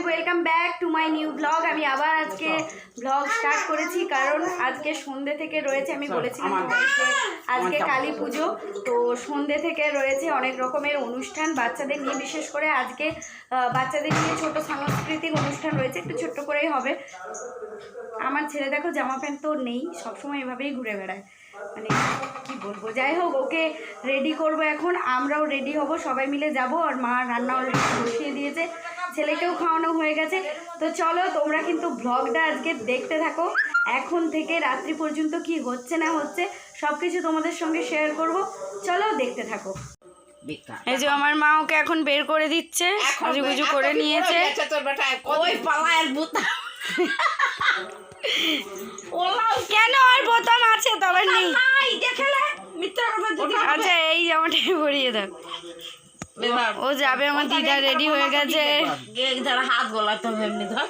And welcome back to my new blog আমি আবার আজকে ব্লগ স্টার্ট করেছি কারণ আজকে সন্ধ্যে থেকে রয়েছে আমি বলেছিলাম আজকে কালী পুজো তো সন্ধ্যে থেকে রয়েছে অনেক রকমের অনুষ্ঠান বাচ্চাদের নিয়ে বিশেষ করে আজকে বাচ্চাদের নিয়ে ছোট সাংস্কৃতিক অনুষ্ঠান রয়েছে একটু ছোট্ট করেই হবে। আমার ছেলে দেখো জামা প্যান্ট তো নেই সবসময় এভাবেই ঘুরে বেড়ায়। মানে কি বলব যাই হোক ওকে রেডি করব এখন আমরাও রেডি হব সবাই মিলে যাব আর মা রান্না অলরেডি বসিয়ে দিয়েছে। ছেলেকেও খাওয়ানো হয়ে গেছে। তো চলো তোমরা কিন্তু ব্লগটা আজকে দেখতে থাকো। এখন থেকে রাত্রি পর্যন্ত কি হচ্ছে না হচ্ছে সব কিছু তোমাদের সঙ্গে শেয়ার করব। চলো দেখতে থাকো। এই যে আমার মা ওকে এখন বের করে দিচ্ছে সাজুগুজু করে নিয়েছে। ওই পালায়ের বুতা কেন আর বোতাম আছে তবে নেই? আচ্ছা এই জামাটাই ভরিয়ে দাও। ও যাবে আমার দিদা রেডি হয়ে গেছে। যারা হাত গলাতে হবে এমনি ধর।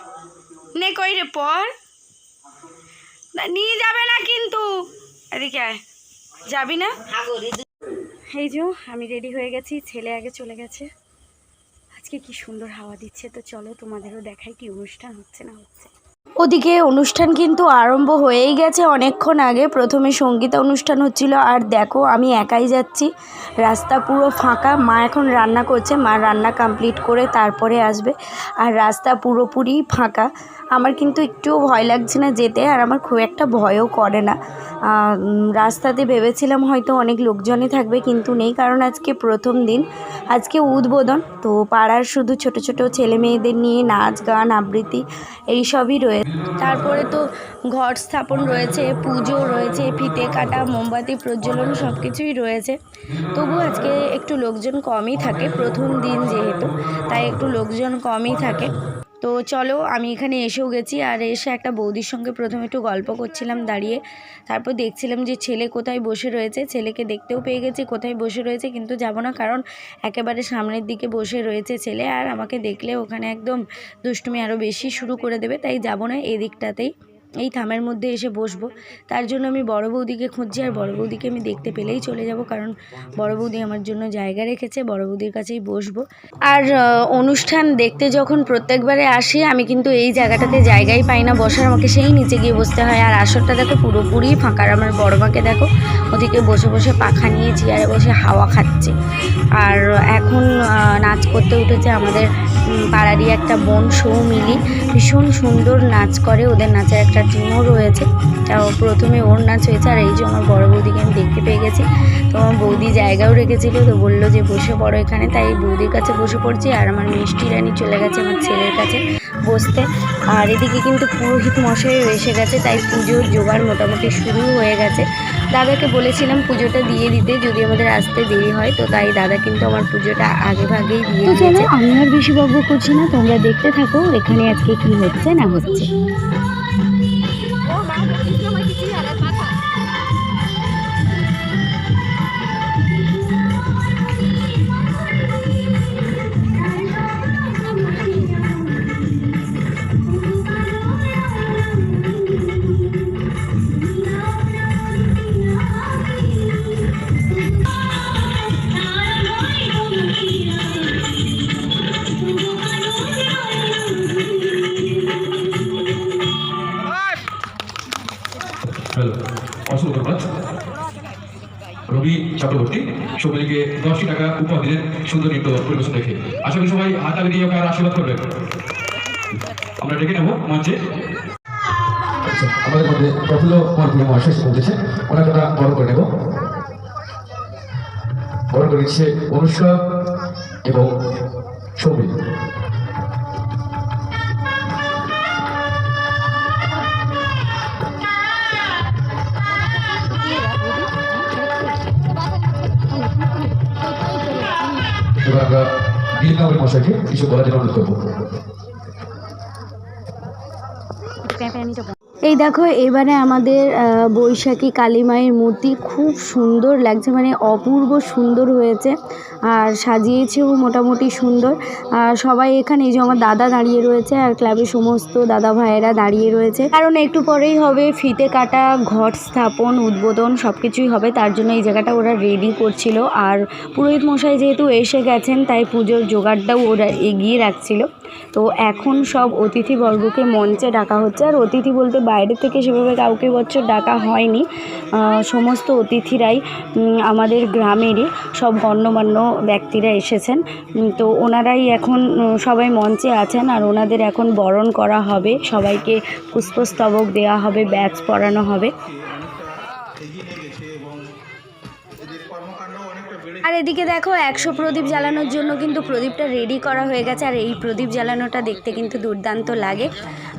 নে কই রে পর। নিয়ে যাবে না কিন্তু। এদিকে যাবি না? এই যে আমি রেডি হয়ে গেছি ছেলে আগে চলে গেছে। আজকে কি সুন্দর হাওয়া দিচ্ছে তো চলো তোমাদেরও দেখাই কি অনুষ্ঠান হচ্ছে না হচ্ছে। ওদিকে অনুষ্ঠান কিন্তু আরম্ভ হয়েই গেছে। অনেকক্ষণ আগে প্রথমে সঙ্গীতা অনুষ্ঠান হচ্ছিল, আর দেখো আমি একাই যাচ্ছি। রাস্তা পুরো ফাঁকা, মা এখন রান্না করছে, মা রান্না কমপ্লিট করে তারপরে আসবে। আর রাস্তা পুরোপুরি ফাঁকা। আমার কিন্তু একটুও ভয় লাগছে না যেতে আর আমার খুব একটা ভয়ও করে না। রাস্তাতে ভেবেছিলাম হয়তো অনেক লোকজনই থাকবে কিন্তু নেই কারণ আজকে প্রথম দিন। আজকে উদ্বোধন, তো পাড়ার শুধু ছোট ছোট ছেলে মেয়েদের নিয়ে নাচ, গান, আবৃত্তি এইসবই রয়েছে তারপরে তো ঘট স্থাপন রয়েছে, পুজো রয়েছে, ফিতে কাটা, মোমবাতি প্রজ্বলন সব কিছুই রয়েছে। তবু আজকে একটু লোকজন কমই থাকে, প্রথম দিন যেহেতু, তাই একটু লোকজন কমই থাকে। তো চলো, আমি এখানে এসেও গেছি আর এসে একটা বৌদির সঙ্গে প্রথমে একটু গল্প করছিলাম দাঁড়িয়ে। তারপর দেখছিলাম যে ছেলে কোথায় বসে রয়েছে। ছেলেকে দেখতেও পেয়ে গেছি কোথায় বসে রয়েছে, কিন্তু যাব না কারণ একেবারে সামনের দিকে বসে রয়েছে ছেলে। আর আমাকে দেখলে ওখানে একদম দুষ্টুমি আরও বেশি শুরু করে দেবে, তাই যাব না এই দিকটাতেই এই থামের মধ্যে এসে বসবো। তার জন্য আমি বড় বৌদিকে খুঁজছি আর বড় বৌদিকে আমি দেখতে পেলেই চলে যাব কারণ বড় বৌদি আমার জন্য জায়গা রেখেছে, বড় বৌদির কাছেই বসবো। আর অনুষ্ঠান দেখতে যখন প্রত্যেকবারে আসি, আমি কিন্তু এই জায়গাটাতে জায়গাই পাই না, বসার আমাকে সেই নিচে গিয়ে বসতে হয়। আর আসরটা দেখো পুরোপুরি ফাঁকার আমার বড় মাকে দেখো, ওদিকে বসে বসে পাখা নিয়ে চেয়ারে বসে হাওয়া খাচ্ছে। আর এখন নাচ করতে উঠেছে আমাদের পাড়ারই একটা বোন সৌমিলি ভীষণ সুন্দর নাচ করে। ওদের নাচের একটা টিমও রয়েছে। প্রথমে ওর নাচ হয়েছে আর এই যে আমার বড় বৌদিকে আমি দেখতে পেয়ে গেছি। তো আমার বৌদি জায়গাও রেখেছিল, তো বলল যে বসে পড়ো এখানে। তাই বৌদির কাছে বসে পড়ছি আর আমার মিষ্টি রানী চলে গেছে আমার ছেলের কাছে বসতে। আর এদিকে কিন্তু পুরোহিত মশাইও এসে গেছে, তাই পুজোর জোগাড় মোটামুটি শুরু হয়ে গেছে। দাদাকে বলেছিলাম পুজোটা দিয়ে দিতে যদি আমাদের আসতে দেরি হয় তো তাই দাদা কিন্তু আমার পুজোটা আগে ভাগেই দিয়ে দিয়েছে। আমি আর বেশি বকব করছি না তোমরা দেখতে থাকো এখানে আজকে কি হচ্ছে না হচ্ছে। চক্রবর্তী। সবাইকে দশটি টাকা উপহার দিলেন সুন্দর নৃত্য পরিবেশন রেখে আশা করি সবাই হাতালি দিয়ে ওকে আশীর্বাদ করবেন। আমরা ডেকে নেব মঞ্চে। আচ্ছা, আমাদের মধ্যে প্রফুল্ল কুমার মহাশয় পৌঁছেছে। ওনাকে আমরা বরণ করে নেব। বরণ করে নিচ্ছে অনুষ্কা এবং সৌমিক নীলকামরি মশাইকে কিছু বলার জন্য অনুরোধ করব। এই দেখো, এবারে আমাদের বৈশাখী কালী মায়ের মূর্তি খুব সুন্দর লাগছে মানে অপূর্ব সুন্দর হয়েছে আর সাজিয়েছেও মোটামুটি সুন্দর। আর সবাই এখানে, এই যে আমার দাদা দাঁড়িয়ে রয়েছে আর ক্লাবের সমস্ত দাদা ভাইয়েরা দাঁড়িয়ে রয়েছে। কারণ একটু পরেই হবে, ফিতে কাটা ঘট স্থাপন, উদ্বোধন সব কিছুই হবে, তার জন্য এই জায়গাটা ওরা রেডি করছিল। আর পুরোহিত মশাই যেহেতু এসে গেছেন, তাই পুজোর জোগাড়টাও ওরা এগিয়ে রাখছিল। তো এখন সব অতিথিবর্গকে মঞ্চে ডাকা হচ্ছে। আর অতিথি বলতে বাইরে থেকে সেভাবে কাউকে বছর ডাকা হয়নি। সমস্ত অতিথিরাই আমাদের গ্রামেরই সব গণ্যমান্য ব্যক্তিরা এসেছেন। তো ওনারাই এখন সবাই মঞ্চে আছেন আর ওনাদের এখন বরণ করা হবে। সবাইকে পুষ্পস্তবক দেওয়া হবে, ব্যাচ পরানো হবে। আর এদিকে দেখো, একশো প্রদীপ জ্বালানোর জন্য কিন্তু প্রদীপটা রেডি করা হয়ে গেছে। আর এই প্রদীপ জ্বালানোটা দেখতে কিন্তু দুর্দান্ত লাগে।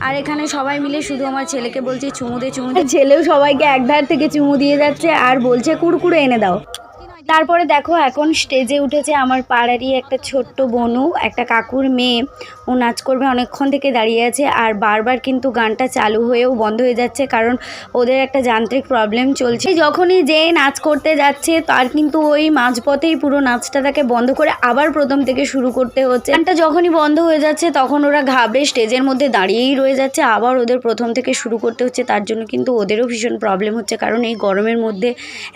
আর এখানে সবাই মিলে শুধু আমার ছেলেকে বলছে, চুমু দে চুমু দে। ছেলেও সবাইকে এক ধার থেকে চুমু দিয়ে যাচ্ছে আর বলছে, কুড়কুড়ে এনে দাও। তারপরে দেখো, এখন স্টেজে উঠেছে আমার পাড়ারই একটা ছোট্ট বনু, একটা কাকুর মেয়ে। ও নাচ করবে অনেকক্ষণ থেকে দাঁড়িয়ে আছে আর বারবার কিন্তু গানটা চালু হয়েও বন্ধ হয়ে যাচ্ছে কারণ ওদের একটা যান্ত্রিক প্রবলেম চলছে। যখনই যে নাচ করতে যাচ্ছে, তার কিন্তু ওই মাঝপথেই পুরো নাচটা তাকে বন্ধ করে আবার প্রথম থেকে শুরু করতে হচ্ছে। গানটা যখনই বন্ধ হয়ে যাচ্ছে, তখন ওরা ঘাবড়ে স্টেজের মধ্যে দাঁড়িয়েই রয়ে যাচ্ছে, আবার ওদের প্রথম থেকে শুরু করতে হচ্ছে, তার জন্য কিন্তু ওদেরও ভীষণ প্রবলেম হচ্ছে। কারণ এই গরমের মধ্যে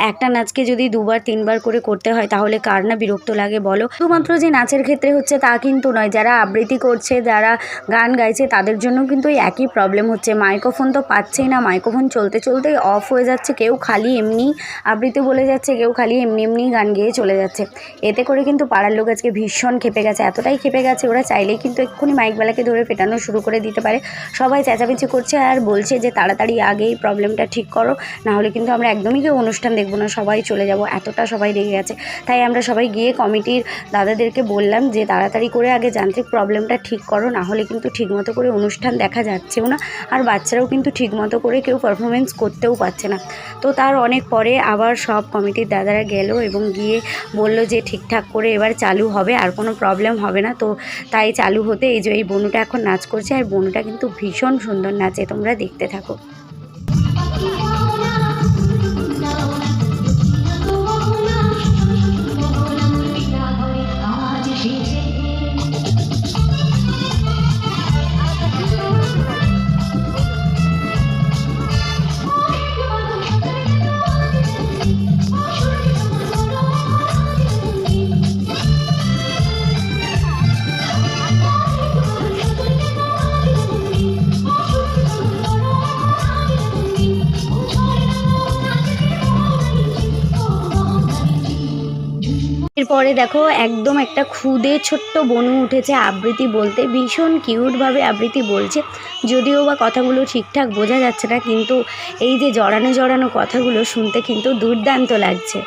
একটা নাচকে যদি দুবার, তিনবার করে করতে হয়, তাহলে কার না বিরক্ত লাগে বলো? শুধুমাত্র যে নাচের ক্ষেত্রে হচ্ছে তা কিন্তু নয়, যারা আবৃত্তি করছে, যারা গান গাইছে, তাদের জন্য কিন্তু এই একই প্রবলেম হচ্ছে। মাইক্রোফোন তো পাচ্ছেই না, মাইক্রোফোন চলতে চলতেই অফ হয়ে যাচ্ছে, কেউ খালি এমনি আবৃত্তি বলে যাচ্ছে, কেউ খালি এমনি এমনি গান গেয়ে চলে যাচ্ছে। এতে করে কিন্তু পাড়ার লোক আজকে ভীষণ খেপে গেছে, এতটাই খেপে গেছে ওরা চাইলেই কিন্তু এক্ষুনি মাইকবেলাকে ধরে পেটানো শুরু করে দিতে পারে। সবাই চেঁচামেচি করছে আর বলছে যে, তাড়াতাড়ি আগে এই প্রবলেমটা ঠিক করো না হলে কিন্তু আমরা একদমই কেউ অনুষ্ঠান দেখব না, সবাই চলে যাব। এতটা সবাই রেগে গেছে। তাই আমরা সবাই গিয়ে কমিটির দাদাদেরকে বললাম যে তাড়াতাড়ি করে আগে যান্ত্রিক প্রবলেমটা ঠিক করো, না হলে কিন্তু ঠিকমতো করে অনুষ্ঠান দেখা যাচ্ছেও না। আর বাচ্চারাও কিন্তু ঠিকমতো করে কেউ পারফরমেন্স করতেও পারছে না। তো তার অনেক পরে আবার সব কমিটির দাদারা গেল এবং গিয়ে বলল যে ঠিকঠাক করে এবার চালু হবে, আর কোনো প্রবলেম হবে না। তো তাই চালু হতে এই যে এই বনুটা এখন নাচ করছে, আর বনুটা কিন্তু ভীষণ সুন্দর নাচে, তোমরা দেখতে থাকো। এরপরে দেখো একদম একটা খুদে ছোট্ট বনু উঠেছে আবৃত্তি বলতে। ভীষণ কিউটভাবে আবৃত্তি বলছে। যদিও বা কথাগুলো ঠিকঠাক বোঝা যাচ্ছে না কিন্তু এই যে জড়ানো জড়ানো কথাগুলো শুনতে কিন্তু দুর্দান্ত লাগছে।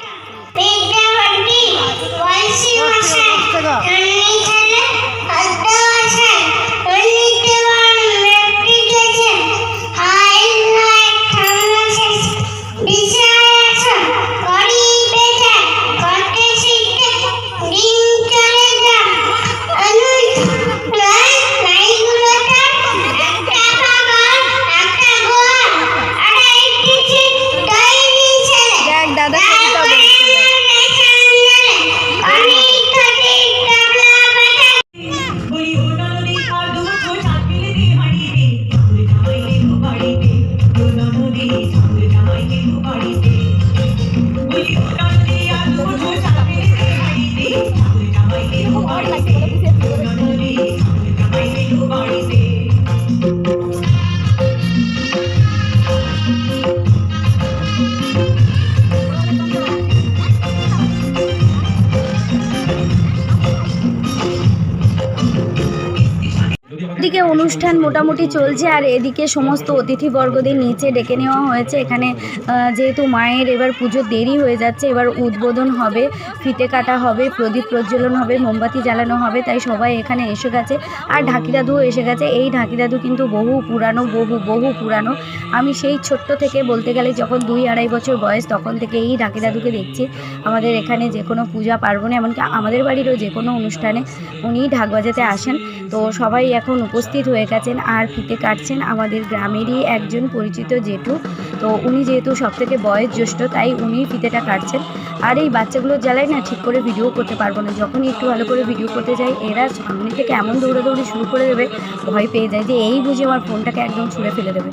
you are be অনুষ্ঠান মোটামুটি চলছে আর এদিকে সমস্ত অতিথিবর্গদের নিচে ডেকে নেওয়া হয়েছে। এখানে যেহেতু মায়ের এবার পুজো দেরি হয়ে যাচ্ছে, এবার উদ্বোধন হবে, ফিতে কাটা হবে, প্রদীপ প্রজ্বলন হবে, মোমবাতি জ্বালানো হবে, তাই সবাই এখানে এসে গেছে। আর ঢাকি দাদুও এসে গেছে। এই ঢাকি দাদু কিন্তু বহু পুরানো, বহু বহু পুরানো। আমি সেই ছোট্ট থেকে বলতে গেলে যখন দুই আড়াই বছর বয়স, তখন থেকে এই ঢাকি দাদুকে দেখছি। আমাদের এখানে যে কোনো পূজা পার্বণে, এমনকি আমাদের বাড়িরও যে কোনো অনুষ্ঠানে উনি ঢাক বাজাতে আসেন। তো সবাই এখন উপস্থিত হয়ে গেছেন আর ফিতে কাটছেন আমাদের গ্রামেরই একজন পরিচিত জেঠু। তো উনি যেহেতু সব থেকে বয়স জ্যেষ্ঠ তাই উনি ফিতেটা কাটছেন। আর এই বাচ্চাগুলোর জ্বালায় না ঠিক করে ভিডিও করতে পারব না। যখনই একটু ভালো করে ভিডিও করতে যাই, এরা সামনে থেকে এমন দৌড়াদৌড়ি শুরু করে দেবে, ভয় পেয়ে যায় যে এই বুঝে আমার ফোনটাকে একদম ছুঁড়ে ফেলে দেবে।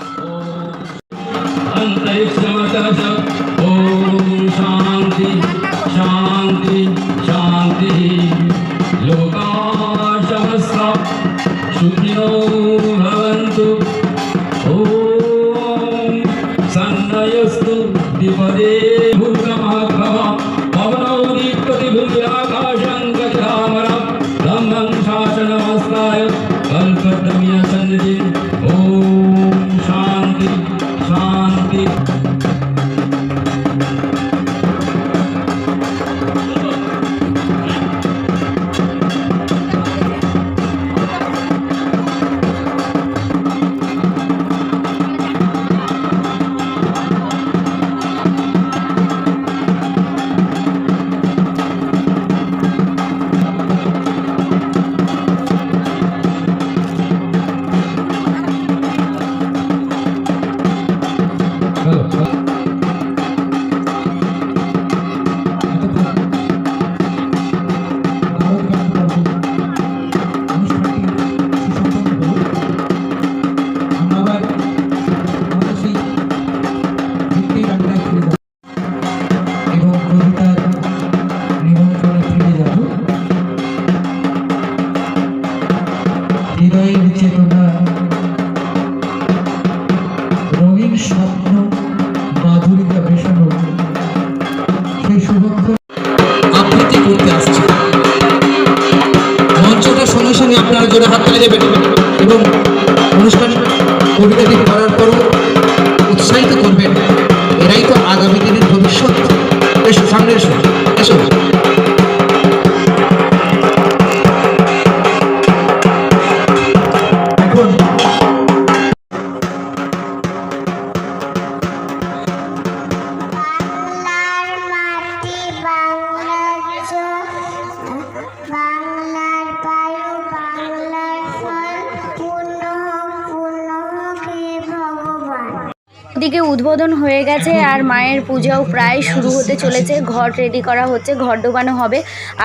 উদ্বোধন হয়ে গেছে আর মায়ের পূজাও প্রায় শুরু হতে চলেছে। ঘর রেডি করা হচ্ছে ঘর ডোবানো হবে।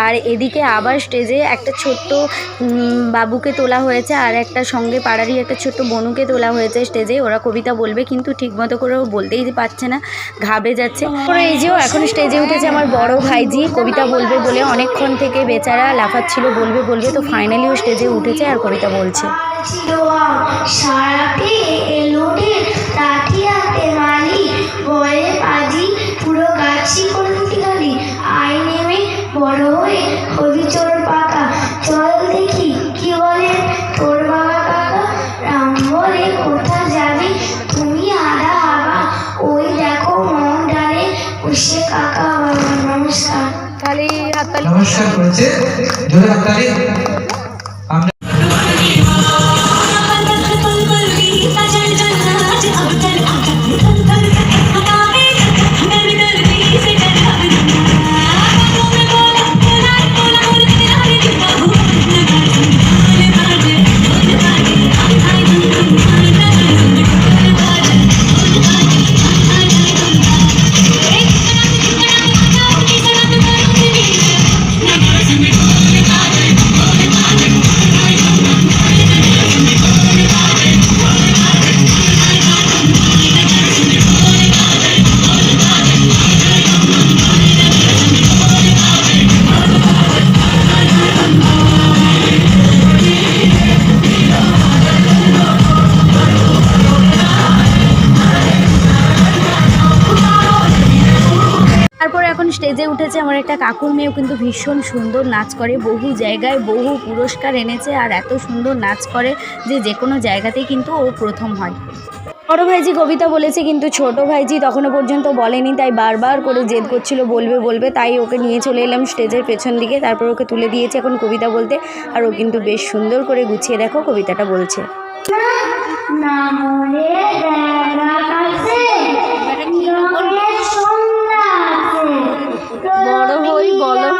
আর এদিকে আবার স্টেজে একটা ছোট্ট বাবুকে তোলা হয়েছে আর একটা সঙ্গে পাড়ারই একটা ছোট্ট বনুকে তোলা হয়েছে স্টেজে ওরা কবিতা বলবে কিন্তু ঠিকমতো করে ও বলতেই পারছে না ঘাবে যাচ্ছে। ওরা এই যেও এখন স্টেজে উঠেছে আমার বড় ভাইজি, কবিতা বলবে বলে অনেকক্ষণ থেকে বেচারা লাফাচ্ছিল, বলবে বলবে তো ফাইনালি ও স্টেজে উঠেছে আর কবিতা বলছে। সারাতে এলো গাছি করতি গালি। আই নেমে বড় হয়ে হবি তোর পাকা চল দেখি কি বলে তোর বাবা কাকা। রাম বলে কোথা যাবি? তুমি আদা আবা ওই দেখো মন ডালে বসে কাকা বাবা। নমস্কার। নমস্কার করেছে। জোরে হাততালি আমার একটা কাকুর মেয়েও কিন্তু ভীষণ সুন্দর নাচ করে বহু জায়গায় বহু পুরস্কার এনেছে আর এত সুন্দর নাচ করে যে যে কোনো জায়গাতেই কিন্তু ও প্রথম হয় বড় ভাইজি কবিতা বলেছে কিন্তু ছোট ভাইজি তখনও পর্যন্ত বলেনি তাই বারবার করে জেদ করছিল বলবে বলবে তাই ওকে নিয়ে চলে এলাম স্টেজের পেছন দিকে তারপর ওকে তুলে দিয়েছে এখন কবিতা বলতে আর ও কিন্তু বেশ সুন্দর করে গুছিয়ে দেখো কবিতাটা বলছে না মরে দেখা কাছে রঙের সন্ধ্যা আছে বড় হই বলো এত আছাড় না কিসে দুনিয়ার পান না কিসে আকাশে দেখ হই বলো।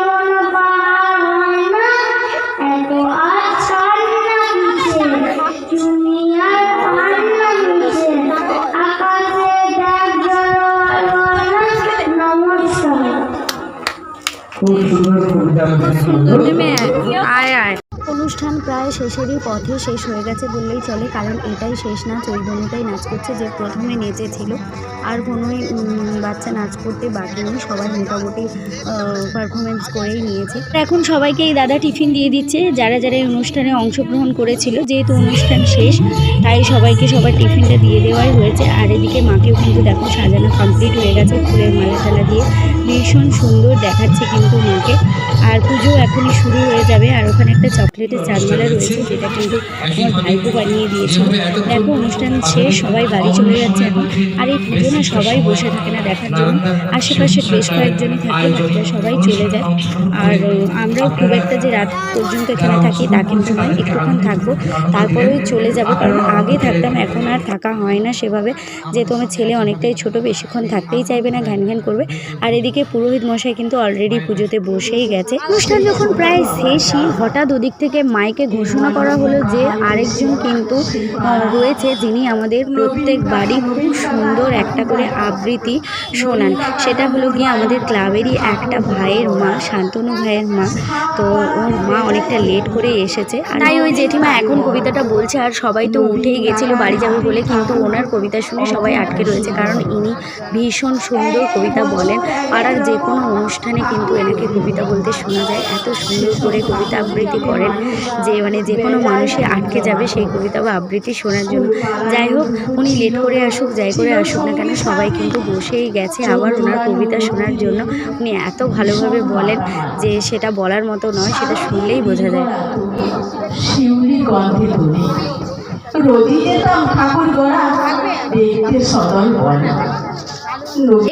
খুব সুন্দর কবিতা আয় আয়। অনুষ্ঠান প্রায় শেষেরই পথে শেষ হয়ে গেছে বললেই চলে, কারণ এটাই শেষ নাচ, ওই বোনটাই নাচ করছে যে প্রথমে নেচেছিল। আর কোনোই বাচ্চা নাচ করতে বাকি নেই, সবাই মোটামুটি পারফরমেন্স করেই নিয়েছে। এখন সবাইকে এই দাদা টিফিন দিয়ে দিচ্ছে, যারা যারা এই অনুষ্ঠানে অংশগ্রহণ করেছিল, যেহেতু অনুষ্ঠান শেষ, তাই সবাইকে সবার টিফিনটা দিয়ে দেওয়াই হয়েছে। আর এদিকে মাকেও কিন্তু দেখো সাজানো কমপ্লিট হয়ে গেছে, ফুলের মালা টালা দিয়ে। ভীষণ সুন্দর দেখাচ্ছে কিন্তু মাকে। আর পুজো এখনই শুরু হয়ে যাবে, আর ওখানে একটা চকলেটের চাঁদমালা রয়েছে, যেটা কিন্তু আমার ভাইপো বানিয়ে দিয়েছিল। দেখো, অনুষ্ঠান শেষ, সবাই বাড়ি চলে যাচ্ছে এখন। আর এই পুজো না সবাই বসে থাকে না দেখার জন্য। আশেপাশে বেশ কয়েকজনই থাকে, বাকিরা সবাই চলে যায়। আর আমরাও খুব একটা যে রাত পর্যন্ত এখানে থাকি তা কিন্তু নয়, একটুক্ষণ থাকব তারপরেও চলে যাব। কারণ আগে থাকতাম, এখন আর থাকা হয় না সেভাবে। যেহেতু আমার ছেলে অনেকটাই ছোট, বেশিক্ষণ থাকতেই চাইবে না, ঘ্যান ঘ্যান করবে। আর এদিকে পুরোহিত মশাই কিন্তু অলরেডি পুজোতে বসেই গেছে। অনুষ্ঠান যখন প্রায় শেষই হঠাৎ ওদিক থেকে মাইকে ঘোষণা করা হলো যে আরেকজন কিন্তু রয়েছে যিনি আমাদের প্রত্যেক বাড়ি খুব সুন্দর একটা করে আবৃত্তি শোনান। সেটা হলো গিয়ে আমাদের ক্লাবেরই একটা ভাইয়ের মা শান্তনু ভাইয়ের মা। তো ওর মা অনেকটা লেট করে এসেছে। আর তাই ওই জেঠিমা এখন কবিতাটা বলছে আর সবাই তো উঠেই গেছিল বাড়ি যাবে বলে কিন্তু ওনার কবিতা শুনে সবাই আটকে রয়েছে কারণ ইনি ভীষণ সুন্দর কবিতা বলেন। আর যে কোনো অনুষ্ঠানে কিন্তু এনাকে কবিতা বলতে শোনা যায়। এত সুন্দর করে কবিতা আবৃত্তি করেন যে মানে যে কোনো মানুষই আটকে যাবে সেই কবিতা বা আবৃত্তি শোনার জন্য। যাই হোক, উনি লেট করে আসুক, যাই করে আসুক না কেন, সবাই কিন্তু বসেই গেছে আবার ওনার কবিতা শোনার জন্য। উনি এত ভালোভাবে বলেন যে, সেটা বলার মতো নয়, সেটা শুনলেই বোঝা যায়। শিউলি গন্ধে ধরে রোদি যেতাম ঠাকুর গড়া, দেখতে সদয় বনা।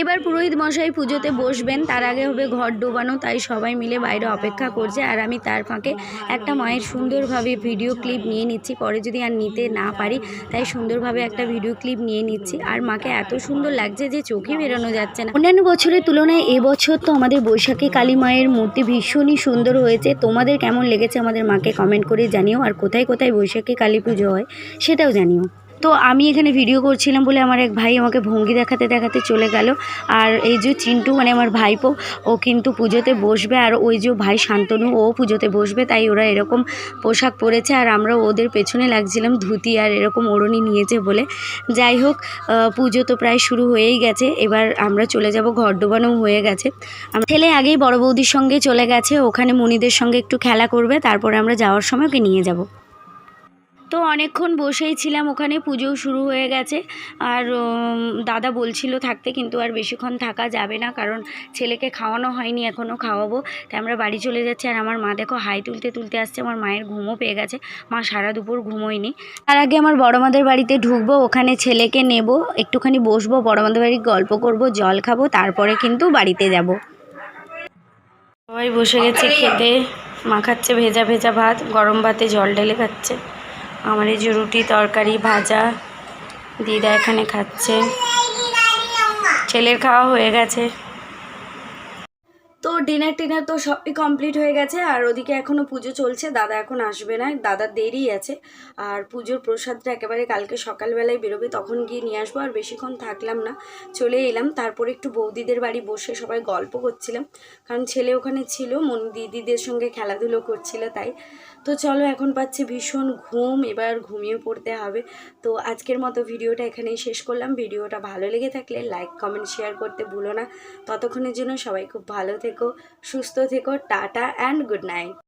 এবার পুরোহিত মশাই পুজোতে বসবেন, তার আগে হবে ঘর ডোবানো, তাই সবাই মিলে বাইরে অপেক্ষা করছে। আর আমি তার ফাঁকে একটা মায়ের সুন্দরভাবে ভিডিও ক্লিপ নিয়ে নিচ্ছি, পরে যদি আর নিতে না পারি, তাই সুন্দরভাবে একটা ভিডিও ক্লিপ নিয়ে নিচ্ছি। আর মাকে এত সুন্দর লাগছে যে চোখে বেরোনো যাচ্ছে না। অন্যান্য বছরের তুলনায় এবছর তো আমাদের বৈশাখী কালী মায়ের মূর্তি ভীষণই সুন্দর হয়েছে। তোমাদের কেমন লেগেছে আমাদের মাকে কমেন্ট করে জানিও। আর কোথায় কোথায় বৈশাখী কালী পুজো হয়, সেটাও জানিও। তো আমি এখানে ভিডিও করছিলাম বলে আমার এক ভাই আমাকে ভঙ্গি দেখাতে দেখাতে চলে গেল। আর এই যে চিন্টু মানে আমার ভাইপো, ও কিন্তু পুজোতে বসবে আর ওই যে ভাই শান্তনু, ও পুজোতে বসবে, তাই ওরা এরকম পোশাক পরেছে আর আমরা ওদের পেছনে লাগছিলাম ধুতি আর এরকম ওড়নি নিয়েছে বলে। যাই হোক পুজো তো প্রায় শুরু হয়েই গেছে, এবার আমরা চলে যাব, ঘর ডোবানো হয়ে গেছে। ছেলে আগেই বড় বৌদির সঙ্গে চলে গেছে, ওখানে মনিদের সঙ্গে একটু খেলা করবে, তারপরে আমরা যাওয়ার সময় ওকে নিয়ে যাব। তো অনেকক্ষণ বসেই ছিলাম, ওখানে পুজোও শুরু হয়ে গেছে। আর দাদা বলছিল থাকতে, কিন্তু আর বেশিক্ষণ থাকা যাবে না, কারণ ছেলেকে খাওয়ানো হয়নি এখনও খাওয়াবো। তাই আমরা বাড়ি চলে যাচ্ছি, আর আমার মা দেখো হাই তুলতে তুলতে আসছে, আমার মায়ের ঘুমও পেয়ে গেছে। মা সারা দুপুর ঘুমোয়নি। তার আগে আমার বড় মাদের বাড়িতে ঢুকবো, ওখানে ছেলেকে নেব, একটুখানি বসবো বড় মাদের বাড়ি গল্প করব, জল খাব, তারপরে কিন্তু বাড়িতে যাব। সবাই বসে গেছে খেতে। মা খাচ্ছে ভেজা ভেজা ভাত, গরম ভাতে জল ঢেলে খাচ্ছে। আমার এই যে রুটি তরকারি, ভাজা, দিদা এখানে খাচ্ছে। ছেলের খাওয়া হয়ে গেছে। তো ডিনার টিনার তো সবই কমপ্লিট হয়ে গেছে, আর ওদিকে এখনও পুজো চলছে, দাদা এখন আসবে না, দাদা দেরি আছে। আর পুজোর প্রসাদটা একেবারে কালকে সকালবেলায় বেরোবে, তখন গিয়ে নিয়ে আসব, আর বেশিক্ষণ থাকলাম না, চলে এলাম। তারপরে একটু বৌদিদের বাড়ি বসে সবাই গল্প করছিলাম, কারণ ছেলে ওখানে ছিল, মন দিদিদের সঙ্গে খেলাধুলো করছিল তাই। তো চলো এখন পাচ্ছি ভীষণ ঘুম, এবার ঘুমিয়ে পড়তে হবে। তো আজকের মতো ভিডিওটা এখানেই শেষ করলাম। ভিডিওটা ভালো লেগে থাকলে লাইক কমেন্ট শেয়ার করতে ভুলো না। ততক্ষণের জন্য সবাই খুব ভালো থেকো, সুস্থ থেকো, টাটা অ্যান্ড গুড নাইট